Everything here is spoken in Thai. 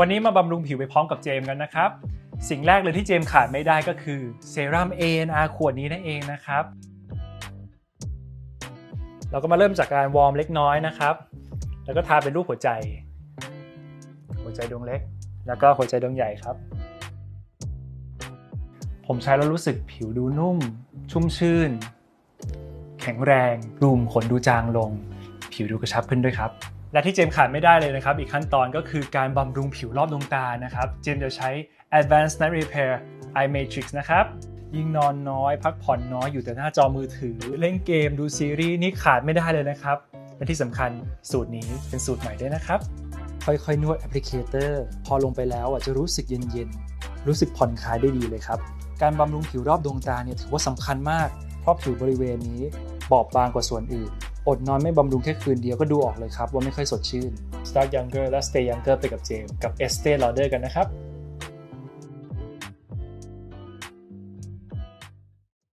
วันนี้มาบำรุงผิวไปพร้อมกับเจมกันนะครับ สิ่งแรกเลยที่เจมขาดไม่ได้ก็คือเซรั่ม ANR ขวดนี้นั่นเองนะครับ เราก็มาเริ่มจากการวอร์มเล็กน้อยนะครับ แล้วก็ทาเป็นรูปหัวใจ หัวใจดวงเล็ก แล้วก็หัวใจดวงใหญ่ครับ ผมใช้แล้วรู้สึกผิวดูนุ่ม ชุ่มชื่น แข็งแรงรูมขนดูจางลง ผิวดูกระชับขึ้นด้วยครับ และที่เจมขาดไม่ได้เลยนะครับ อีกขั้นตอนก็คือการบำรุงผิวรอบดวงตานะครับ เจมจะใช้ Advanced Night Repair Eye Matrix นะครับยิ่งนอนน้อย พักผ่อนน้อยอยู่แต่หน้าจอมือถือ เล่นเกมดูซีรีส์นี่ขาดไม่ได้เลยนะครับ และที่สำคัญสูตรนี้เป็นสูตรใหม่ด้วยนะครับ ค่อยๆ นวดแอปพลิเคเตอร์ พอลงไปแล้วอะจะรู้สึกเย็นๆ รู้สึกผ่อนคลายได้ดีเลยครับ การบำรุงผิวรอบดวงตาเนี่ยถือว่าสำคัญมาก เพราะผิวบริเวณนี้บอบบางกว่าส่วนอื่น อดนอนไม่บำรุงแค่คืนเดียวก็ดูออกเลยครับว่าไม่ค่อยสดชื่น Start Younger และ Stay Younger ไปกับเจมกับ Estee Lauder กันนะครับ